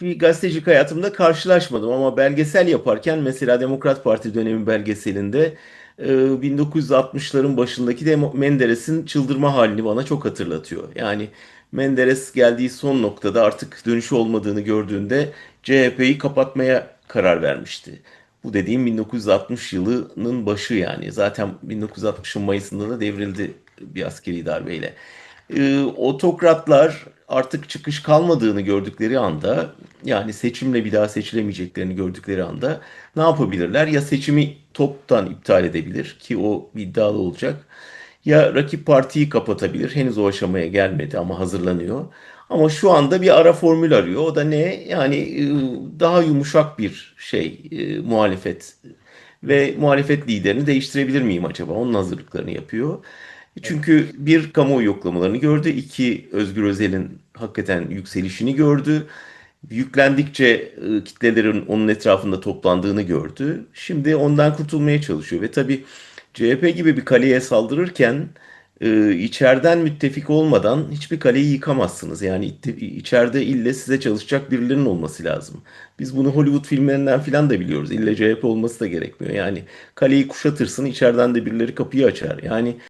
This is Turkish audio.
bir gazetecilik hayatımda karşılaşmadım ama belgesel yaparken mesela Demokrat Parti dönemi belgeselinde e, 1960'ların başındaki de Menderes'in çıldırma halini bana çok hatırlatıyor. Yani Menderes geldiği son noktada artık dönüşü olmadığını gördüğünde CHP'yi kapatmaya karar vermişti. Bu dediğim 1960 yılının başı yani. Zaten 1960'ın Mayıs'ında da devrildi bir askeri darbeyle. Ee, otokratlar artık çıkış kalmadığını gördükleri anda yani seçimle bir daha seçilemeyeceklerini gördükleri anda ne yapabilirler? Ya seçimi toptan iptal edebilir ki o iddialı olacak. Ya rakip partiyi kapatabilir. Henüz o aşamaya gelmedi ama hazırlanıyor. Ama şu anda bir ara formül arıyor. O da ne? Yani e, daha yumuşak bir şey e, muhalefet ve muhalefet liderini değiştirebilir miyim acaba? Onun hazırlıklarını yapıyor. Çünkü bir kamuoyu yoklamalarını gördü, iki Özgür Özel'in hakikaten yükselişini gördü. Yüklendikçe e, kitlelerin onun etrafında toplandığını gördü. Şimdi ondan kurtulmaya çalışıyor ve tabii CHP gibi bir kaleye saldırırken e, içeriden müttefik olmadan hiçbir kaleyi yıkamazsınız. Yani içeride ille size çalışacak birilerinin olması lazım. Biz bunu Hollywood filmlerinden filan da biliyoruz. İlle CHP olması da gerekmiyor. Yani kaleyi kuşatırsın, içeriden de birileri kapıyı açar. Yani